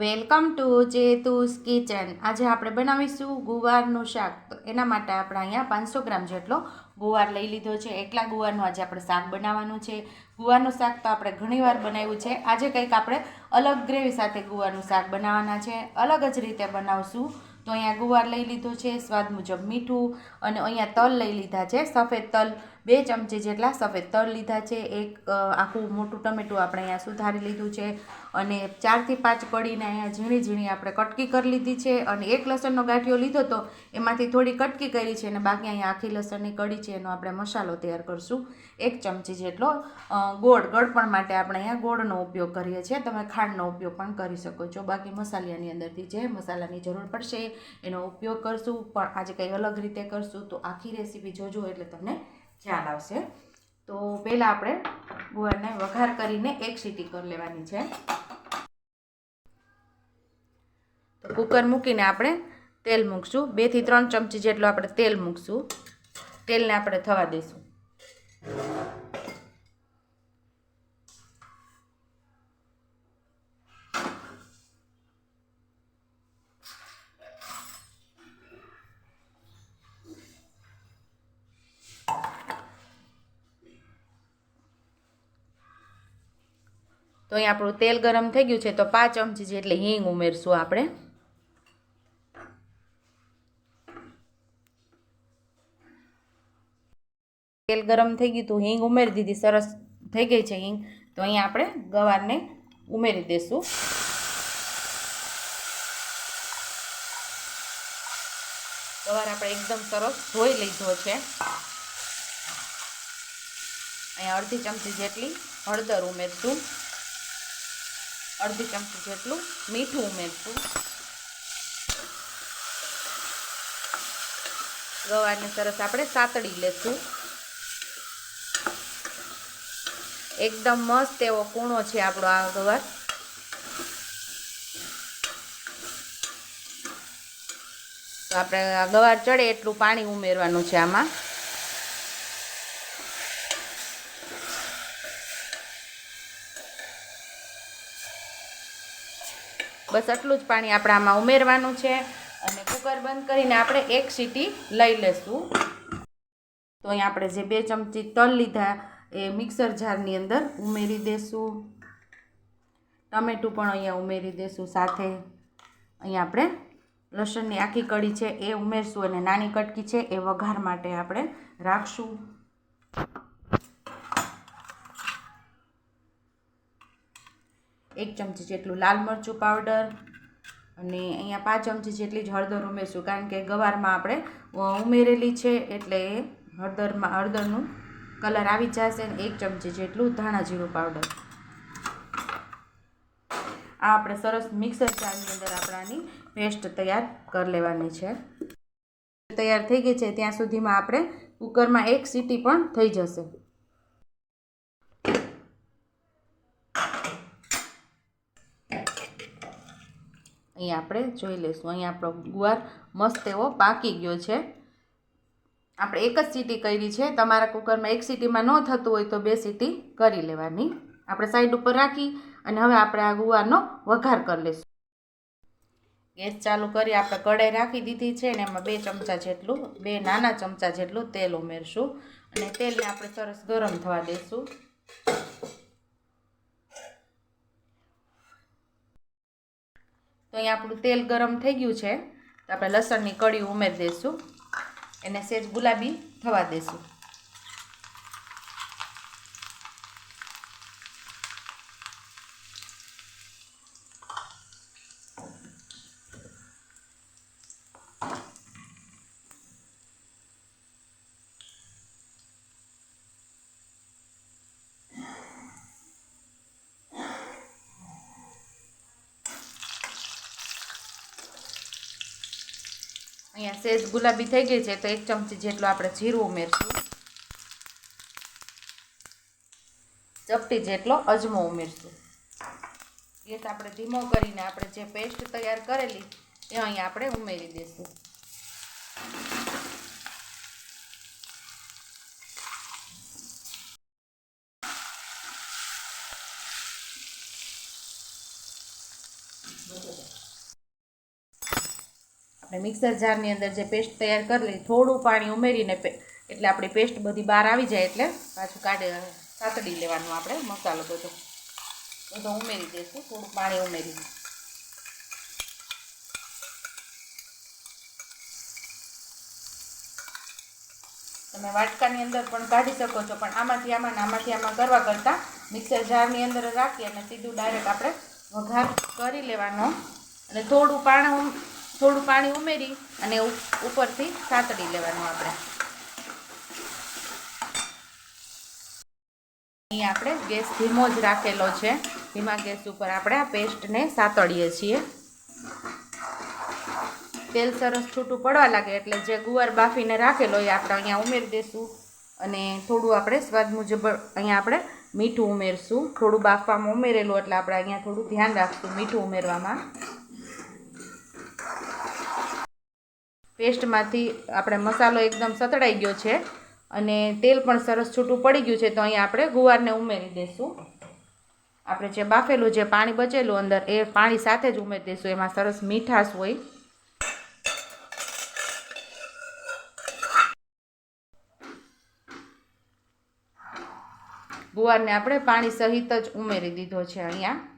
Welcome to જેતુસ kitchen. આજે આપણે બનાવીશું ગુવારનું શાક. તો એના માટે આપણે અહીંયા પાંચસો ગ્રામ જેટલો ગુવાર લઈ લીધો છે. એકલા ગુવારનું આજે આપણે શાક બનાવવાનું છે. ગુવારનું શાક તો આપણે ઘણીવાર બનાવ્યું છે. આજે કંઈક આપણે અલગ ગ્રેવી સાથે ગુવારનું શાક બનાવવાના છે. અલગ જ રીતે બનાવશું. તો અહીંયા ગુવાર લઈ લીધો છે, સ્વાદ મુજબ મીઠું અને અહીંયા તલ લઈ લીધા છે. સફેદ તલ બે ચમચી જેટલા સફેદ તલ લીધા છે, એક આખું મોટું ટમેટું આપણે અહીંયા સુધારી લીધું છે અને ચારથી પાંચ કળીને અહીંયા ઝીણી ઝીણી આપણે કટકી કરી લીધી છે અને એક લસણનો ગાંઠિયો લીધો તો એમાંથી થોડી કટકી કરી છે અને બાકી અહીંયા આખી લસણની કળી છે, એનો આપણે મસાલો તૈયાર કરશું. એક ચમચી જેટલો ગોળ, ગળપણ માટે આપણે અહીંયા ગોળનો ઉપયોગ કરીએ છીએ. તમે ખાંડનો ઉપયોગ પણ કરી શકો છો. બાકી મસાલાની અંદરથી જે મસાલાની જરૂર પડશે એનો ઉપયોગ કરશું. પણ આજે કંઈ અલગ રીતે કરશું તો આખી રેસીપી જોજો એટલે તમને ખ્યાલ આવશે. તો પહેલાં આપણે ગુવારને વઘાર કરીને એક સીટી કરી લેવાની છે. તો કુકર મૂકીને આપણે તેલ મૂકશું. બેથી ત્રણ ચમચી જેટલું આપણે તેલ મૂકશું. તેલને આપણે થવા દઈશું. તો અહીં આપણું તેલ ગરમ થઈ ગયું છે, તો પાંચ ચમચી જેટલી હિંગ ઉમેરશું આપણે. તેલ ગરમ થઈ ગયું, તો હિંગ ઉમેરી દીધી, સરસ થઈ ગઈ છે હિંગ. તો અહીંયા આપણે ગવારને ઉમેરી દઈશું ગવાર આપણે એકદમ સરસ ધોઈ લીધો છે. અહીંયા અડધી ચમચી જેટલી હળદર ઉમેરશું. અડધી ચમચી જેટલું મીઠું ઉમેરશું. ગવારને સરસ આપણે સાતડી લેશું. એકદમ મસ્ત એવો કૂણો છે આપણો આ ગવાર. તો આપણે ગવાર ચડે એટલું પાણી ઉમેરવાનું છે આમાં. બસ આટલું જ પાણી આપણે આમાં ઉમેરવાનું છે અને કુકર બંધ કરીને આપણે એક સીટી લઈ લેશું. તો અહીંયા આપણે જે બે ચમચી તલ લીધા એ મિક્સર જારની અંદર ઉમેરી દેશું. ટમેટું પણ અહીંયા ઉમેરી દેશું સાથે. અહીંયા આપણે લસણની આખી કડી છે એ ઉમેરશું અને નાની કટકી છે એ વઘાર માટે આપણે રાખશું. એક ચમચી જેટલું લાલ મરચું પાવડર અને અહીંયા પાંચ ચમચી જેટલી જ હળદર ઉમેરશું, કારણ કે ગવારમાં આપણે ઉમેરેલી છે એટલે હળદરમાં, હળદરનું કલર આવી જશે ને એક ચમચી જેટલું ધાણા જીરું પાવડર આ આપણે સરસ મિક્સર જારની અંદર આપણાની પેસ્ટ તૈયાર કરી લેવાની છે. તૈયાર થઈ ગઈ છે, ત્યાં સુધીમાં આપણે કુકરમાં એક સીટી પણ થઈ જશે. અહીંયા આપણે જોઈ લઈશું. અહીંયા આપણો ગુવાર મસ્ત એવો પાકી ગયો છે. આપણે એક જ સીટી કરી છે. તમારા કુકરમાં એક સીટીમાં ન થતું હોય તો બે સીટી કરી લેવાની. આપણે સાઈડ ઉપર રાખી અને હવે આપણે આ ગુવારનો વઘાર કરી લઈશું. ગેસ ચાલુ કરી આપણે કઢાઈ રાખી દીધી છે અને એમાં બે ચમચા જેટલું, બે નાના ચમચા જેટલું તેલ ઉમેરશું. અને તેલને આપણે સરસ ગરમ થવા દઈશું તો અહીંયા આપણું તેલ ગરમ થઈ ગયું છે. તો આપણે લસણની કળી ઉમેરી દઈશું. એને સેજ ગુલાબી થવા દઈશું. અહીંયા સેજ ગુલાબી થઈ ગઈ છે તો એક ચમચી જેટલું આપણે જીરું ઉમેરશું. ચપટી જેટલો અજમો ઉમેરશું. ગેસ આપણે ધીમો કરીને આપણે જે પેસ્ટ તૈયાર કરેલી, એ અહીંયા આપણે ઉમેરી દઈશું. આપણે મિક્સર જારની અંદર જે પેસ્ટ તૈયાર કરી લઈ થોડું પાણી ઉમેરીને એટલે આપણી પેસ્ટ બધી બહાર આવી જાય એટલે પાછું કાઢે, સાતડી લેવાનું આપણે મસાલો બધો. બધો ઉમેરી દઈશું, થોડું પાણી ઉમેરી તમે વાટકાની અંદર પણ કાઢી શકો છો, પણ આમાંથી આમાં આમાંથી આમાં કરવા કરતાં મિક્સર જારની અંદર રાખી અને સીધું ડાયરેક્ટ આપણે વઘાર કરી લેવાનો. અને થોડું પાણી થોડું પાણી ઉમેરી અને ઉપરથી સાતડી લેવાનું આપણે. અહીં આપણે ગેસ ધીમો જ રાખેલો છે. ધીમા ગેસ ઉપર આપણે આ પેસ્ટને સાતડીએ છીએ. તેલ સરસ છૂટું પડવા લાગે એટલે જે ગુવાર બાફીને રાખેલો એ આપણે અહીંયા ઉમેરી દઈશું અને થોડું આપણે સ્વાદ મુજબ અહીંયા આપણે મીઠું ઉમેરશું. થોડું બાફવામાં ઉમેરેલું એટલે આપણે અહીંયા થોડું ધ્યાન રાખશું મીઠું ઉમેરવામાં. પેસ્ટમાંથી આપણે મસાલો એકદમ સતળાઈ ગયો છે અને તેલ પણ સરસ છૂટું પડી ગયું છે, તો અહીંયા આપણે ગુવારને ઉમેરી દઈશું આપણે જે બાફેલું જે પાણી બચેલું અંદર, એ પાણી સાથે જ ઉમેરી દઈશું એમાં સરસ મીઠાશ હોય. ગુવારને આપણે પાણી સહિત જ ઉમેરી દીધો છે અહીંયા.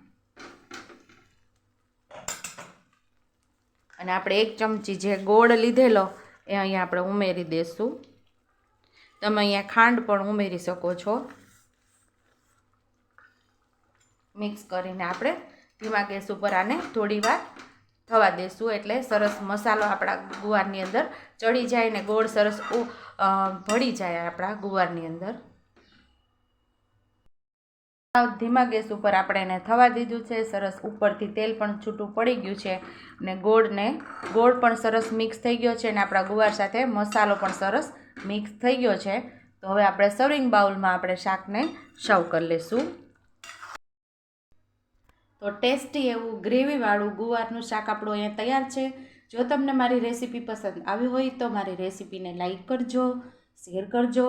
અને આપણે એક ચમચી જે ગોળ લીધેલો, એ અહીંયા આપણે ઉમેરી દઈશું તમે અહીંયા ખાંડ પણ ઉમેરી શકો છો. મિક્સ કરીને આપણે ધીમા ગેસ ઉપર આને થોડી વાર થવા દેશું એટલે સરસ મસાલો આપણા ગુવારની અંદર ચડી જાય ને ગોળ સરસ ભળી જાય આપણા ગુવારની અંદર. ધીમા ગેસ ઉપર આપણે એને થવા દીધું છે. સરસ ઉપરથી તેલ પણ છૂટું પડી ગયું છે અને ગોળને, ગોળ પણ સરસ મિક્સ થઈ ગયો છે અને આપણા ગુવાર સાથે મસાલો પણ સરસ મિક્સ થઈ ગયો છે. તો હવે આપણે સર્વિંગ બાઉલમાં આપણે શાકને સર્વ કરી લઈશું તો ટેસ્ટી એવું ગ્રેવીવાળું ગુવારનું શાક આપણું અહીંયા તૈયાર છે. જો તમને મારી રેસીપી પસંદ આવી હોય તો મારી રેસીપીને લાઈક કરજો, શેર કરજો.